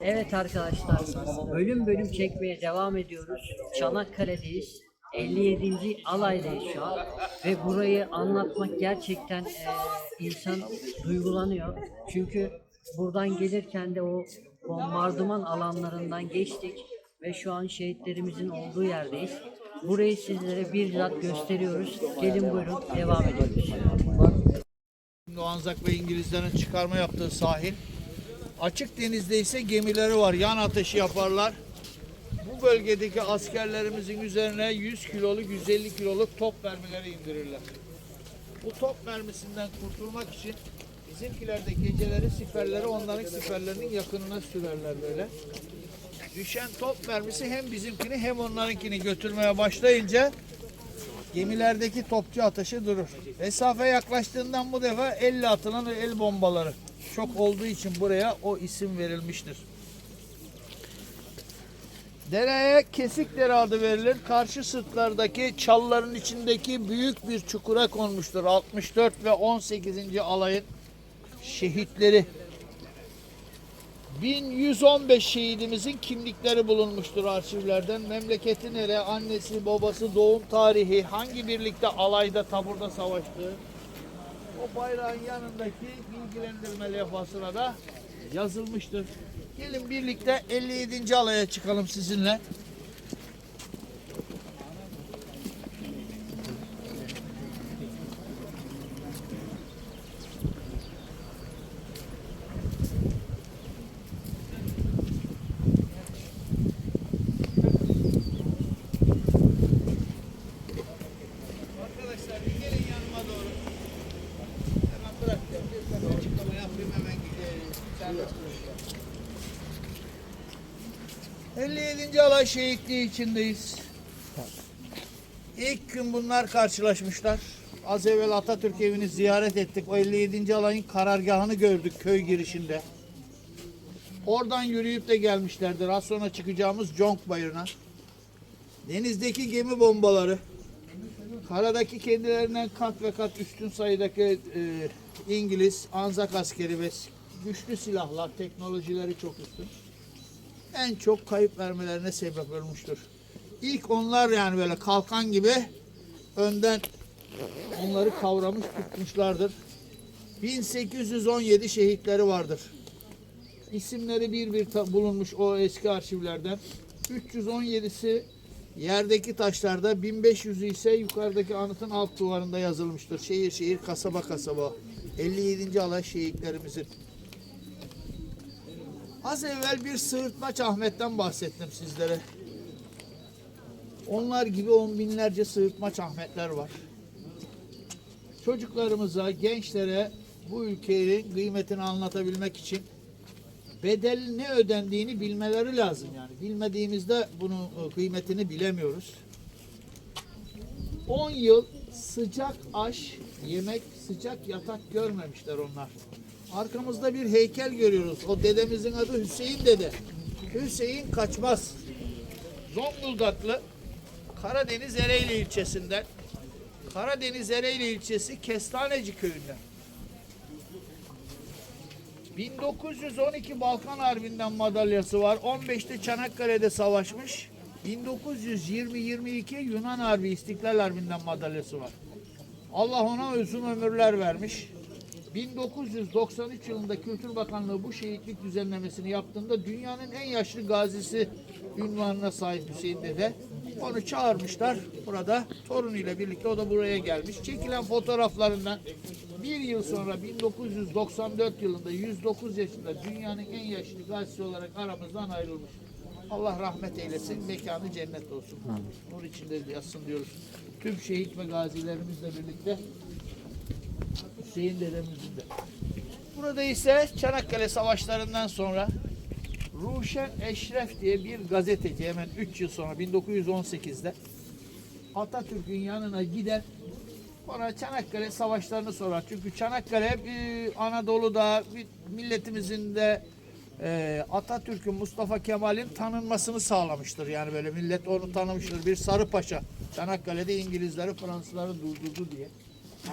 Evet arkadaşlar, bölüm bölüm çekmeye devam ediyoruz. Çanakkale'deyiz. 57. alaydayız şu an. Ve burayı anlatmak gerçekten e, insan duygulanıyor. Çünkü buradan gelirken de o bombardıman alanlarından geçtik. Ve şu an şehitlerimizin olduğu yerdeyiz. Burayı sizlere bizzat gösteriyoruz. Gelin buyurun devam ediyoruz. Şimdi Anzak ve İngilizlerin çıkarma yaptığı sahil. Açık denizde ise gemileri var. Yan ateşi yaparlar. Bu bölgedeki askerlerimizin üzerine 100 kiloluk, 150 kiloluk top mermileri indirirler. Bu top mermisinden kurtulmak için bizimkiler de geceleri siperleri onların siperlerinin yakınına sürerler böyle. Düşen top mermisi hem bizimkini hem onlarınkini götürmeye başlayınca gemilerdeki topçu ateşi durur. Mesafe yaklaştığından bu defa elle atılan el bombaları çok olduğu için buraya o isim verilmiştir. Dereye kesik dere adı verilir. Karşı sırtlardaki çalların içindeki büyük bir çukura konmuştur. 64 ve 18. alayın şehitleri. 1115 şehidimizin kimlikleri bulunmuştur arşivlerden. Memleketi nere, annesi, babası, doğum tarihi, hangi birlikte alayda, taburda savaştığı. O bayrağın yanındaki bilgilendirme levhasına da yazılmıştır. Gelin birlikte 57. alaya çıkalım sizinle. Arkadaşlar bir gelin yanıma doğru. Hemen bırakacağım. Bir tane açıklama yapayım hemen gideyim. Serbest bırakacağım. 57. alay şehitliği içindeyiz. İlk gün bunlar karşılaşmışlar. Az evvel Atatürk evini ziyaret ettik. O 57. alayın karargahını gördük köy girişinde. Oradan yürüyüp de gelmişlerdir. Az sonra çıkacağımız Conk Bayırı'na. Denizdeki gemi bombaları, Karadaki kendilerinden kat ve kat üstün sayıdaki e, İngiliz, Anzak askeri ve güçlü silahlar, teknolojileri çok üstün. En çok kayıp vermelerine sebep olmuştur. İlk onlar yani böyle kalkan gibi önden onları kavramış tutmuşlardır. 1817 şehitleri vardır. İsimleri bir bir bulunmuş o eski arşivlerden. 317'si yerdeki taşlarda, 1500'ü ise yukarıdaki anıtın alt duvarında yazılmıştır. Şehir şehir, kasaba kasaba. 57. alay şehitlerimizin. Az evvel bir Sığırtmaç Ahmet'ten bahsettim sizlere. Onlar gibi on binlerce Sığırtmaç Ahmetler var. Çocuklarımıza, gençlere bu ülkenin kıymetini anlatabilmek için bedel ne ödendiğini bilmeleri lazım yani. Bilmediğimizde bunun e, kıymetini bilemiyoruz. 10 yıl sıcak aş, yemek, sıcak yatak görmemişler onlar. Arkamızda bir heykel görüyoruz. O dedemizin adı Hüseyin dede. Hüseyin Kaçmaz. Zonguldaklı Karadeniz Ereğli ilçesinden. Karadeniz Ereğli ilçesi Kestaneci köyünden. 1912 Balkan Harbi'nden madalyası var. 15'te Çanakkale'de savaşmış. 1920-22 Yunan Harbi İstiklal Harbi'nden madalyası var. Allah ona uzun ömürler vermiş. 1993 yılında Kültür Bakanlığı bu şehitlik düzenlemesini yaptığında dünyanın en yaşlı gazisi ünvanına sahip Hüseyin Dede. Onu çağırmışlar burada torunuyla birlikte o da buraya gelmiş. Çekilen fotoğraflarından bir yıl sonra 1994 yılında 109 yaşında dünyanın en yaşlı gazisi olarak aramızdan ayrılmış. Allah rahmet eylesin, mekanı cennet olsun. Nur içinde yatsın diyoruz. Tüm şehit ve gazilerimizle birlikte Hüseyin dedemizin de. Burada ise Çanakkale Savaşları'ndan sonra Ruşen Eşref diye bir gazeteci hemen 3 yıl sonra 1918'de Atatürk'ün yanına gider Bana Çanakkale savaşlarını sorar. Çünkü Çanakkale bir Anadolu'da bir milletimizin de e, Atatürk'ün Mustafa Kemal'in tanınmasını sağlamıştır. Yani böyle millet onu tanımıştır. Bir Sarı Paşa Çanakkale'de İngilizleri Fransızları durdurdu diye.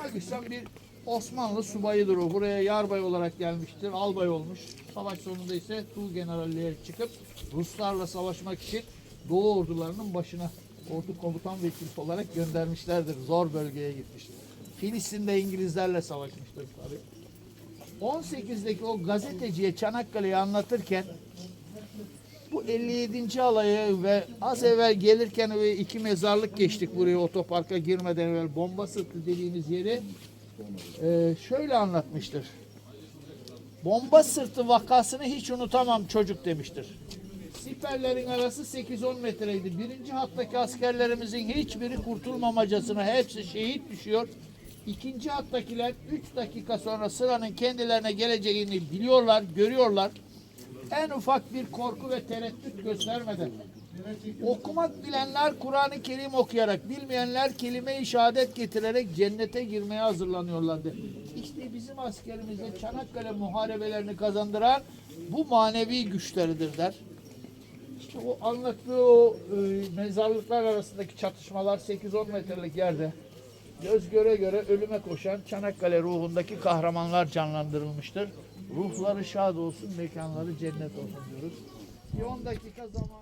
Pakistan bir Osmanlı subayıdır o. Buraya yarbay olarak gelmiştir. Albay olmuş. Savaş sonunda ise Tuğ Generalliğe çıkıp Ruslarla savaşmak için Doğu ordularının başına ordu komutan vekili olarak göndermişlerdir. Zor bölgeye gitmiştir. Filistin'de İngilizlerle savaşmıştır tabii. 18'deki o gazeteciye Çanakkale'yi anlatırken bu 57. alayı ve az evvel gelirken ve iki mezarlık geçtik buraya otoparka girmeden evvel bomba sırtı dediğimiz yeri Ee, şöyle anlatmıştır. Bomba sırtı vakasını hiç unutamam çocuk demiştir. Siperlerin arası 8-10 metreydi. Birinci hattaki askerlerimizin hiçbiri kurtulmamacasına hepsi şehit düşüyor. İkinci hattakiler 3 dakika sonra sıranın kendilerine geleceğini biliyorlar, görüyorlar. En ufak bir korku ve tereddüt göstermeden. Okumak bilenler Kur'an-ı Kerim okuyarak, bilmeyenler kelime-i şehadet getirerek cennete girmeye hazırlanıyorlardı. İşte bizim askerimize Çanakkale muharebelerini kazandıran bu manevi güçleridir der. İşte o anlattığı o e, mezarlıklar arasındaki çatışmalar 8-10 metrelik yerde göz göre göre ölüme koşan Çanakkale ruhundaki kahramanlar canlandırılmıştır. Ruhları şad olsun, mekanları cennet olsun diyoruz. Bir 10 dakika zaman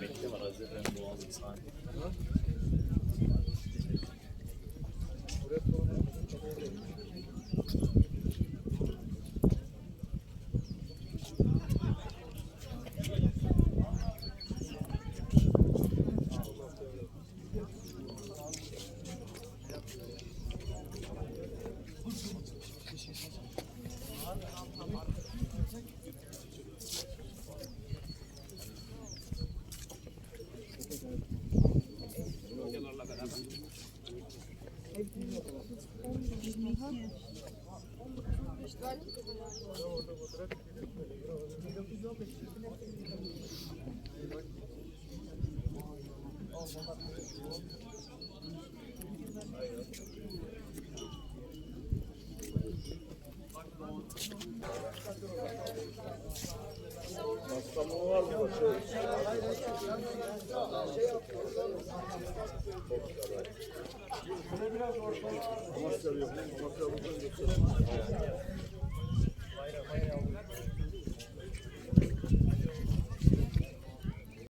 Bekle var Haziran Boğaz'ın sahibi. Bunu biraz ortalığa...